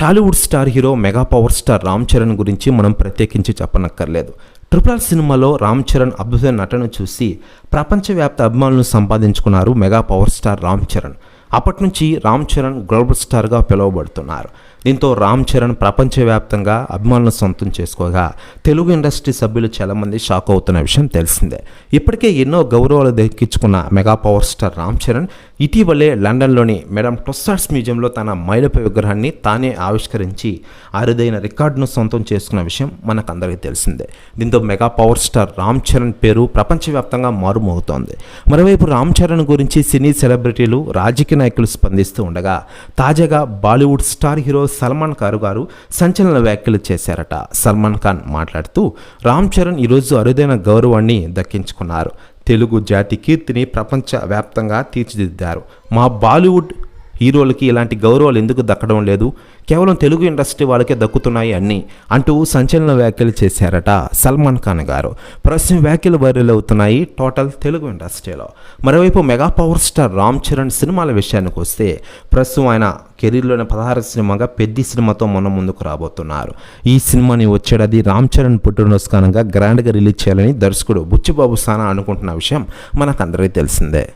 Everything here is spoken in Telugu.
Tollywood star hero mega power star Ram Charan గురించి మనం ప్రత్యేకించి చెప్పనక్కర్లేదు. ట్రిపుల్ ఆర్ సినిమాలో రామ్ చరణ్ అద్భుత నటన చూసి ప్రపంచవ్యాప్త అభిమానులను సంపాదించుకున్నారు mega power star Ram Charan. అప్పటి నుంచి రామ్ చరణ్ గ్లోబల్ స్టార్గా పిలువబడుతున్నారు. దీంతో రామ్ చరణ్ ప్రపంచవ్యాప్తంగా అభిమానులను సొంతం చేసుకోగా తెలుగు ఇండస్ట్రీ సభ్యులు చాలామంది షాక్ అవుతున్న విషయం తెలిసిందే. ఇప్పటికే ఎన్నో గౌరవాలు దక్కించుకున్న mega power star Ram Charan ఇటీవలే లండన్లోని మేడం టొస్సార్ట్స్ మ్యూజియంలో తన మైలపై విగ్రహాన్ని తానే ఆవిష్కరించి అరుదైన రికార్డును సొంతం చేసుకున్న విషయం మనకందరికీ తెలిసిందే. దీంతో mega power star Ram Charan పేరు ప్రపంచవ్యాప్తంగా మారుమోగుతోంది. మరోవైపు రామ్ చరణ్ గురించి సినీ సెలబ్రిటీలు రాజకీయ నాయకులు స్పందిస్తూ ఉండగా తాజాగా Bollywood star hero Salman Khan గారు సంచలన వ్యాఖ్యలు చేశారట. సల్మాన్ ఖాన్ మాట్లాడుతూ రామ్ చరణ్ ఈరోజు అరుదైన గౌరవాన్ని దక్కించుకున్నారు. తెలుగు జాతి కీర్తిని ప్రపంచ వ్యాప్తంగా తీర్చిదిద్దారు. మా బాలీవుడ్ హీరోలకి ఇలాంటి గౌరవాలు ఎందుకు దక్కడం లేదు? కేవలం తెలుగు ఇండస్ట్రీ వాళ్ళకే దక్కుతున్నాయి అన్ని అంటూ సంచలన వ్యాఖ్యలు చేశారట సల్మాన్ ఖాన్ గారు. ప్రస్తుతం వ్యాఖ్యలు వైరల్ అవుతున్నాయి టోటల్ తెలుగు ఇండస్ట్రీలో. మరోవైపు mega power star Ram Charan సినిమాల విషయానికి వస్తే ప్రస్తుతం ఆయన కెరీర్లోని పదహారు సినిమాగా పెద్ద సినిమాతో మొన్న ముందుకు రాబోతున్నారు. ఈ సినిమాని వచ్చేటది రామ్ చరణ్ పుట్టినరోజు కారణంగా గ్రాండ్గా రిలీజ్ చేయాలని దర్శకుడు బుచ్చిబాబు సానా అనుకుంటున్న విషయం మనకందరికీ తెలిసిందే.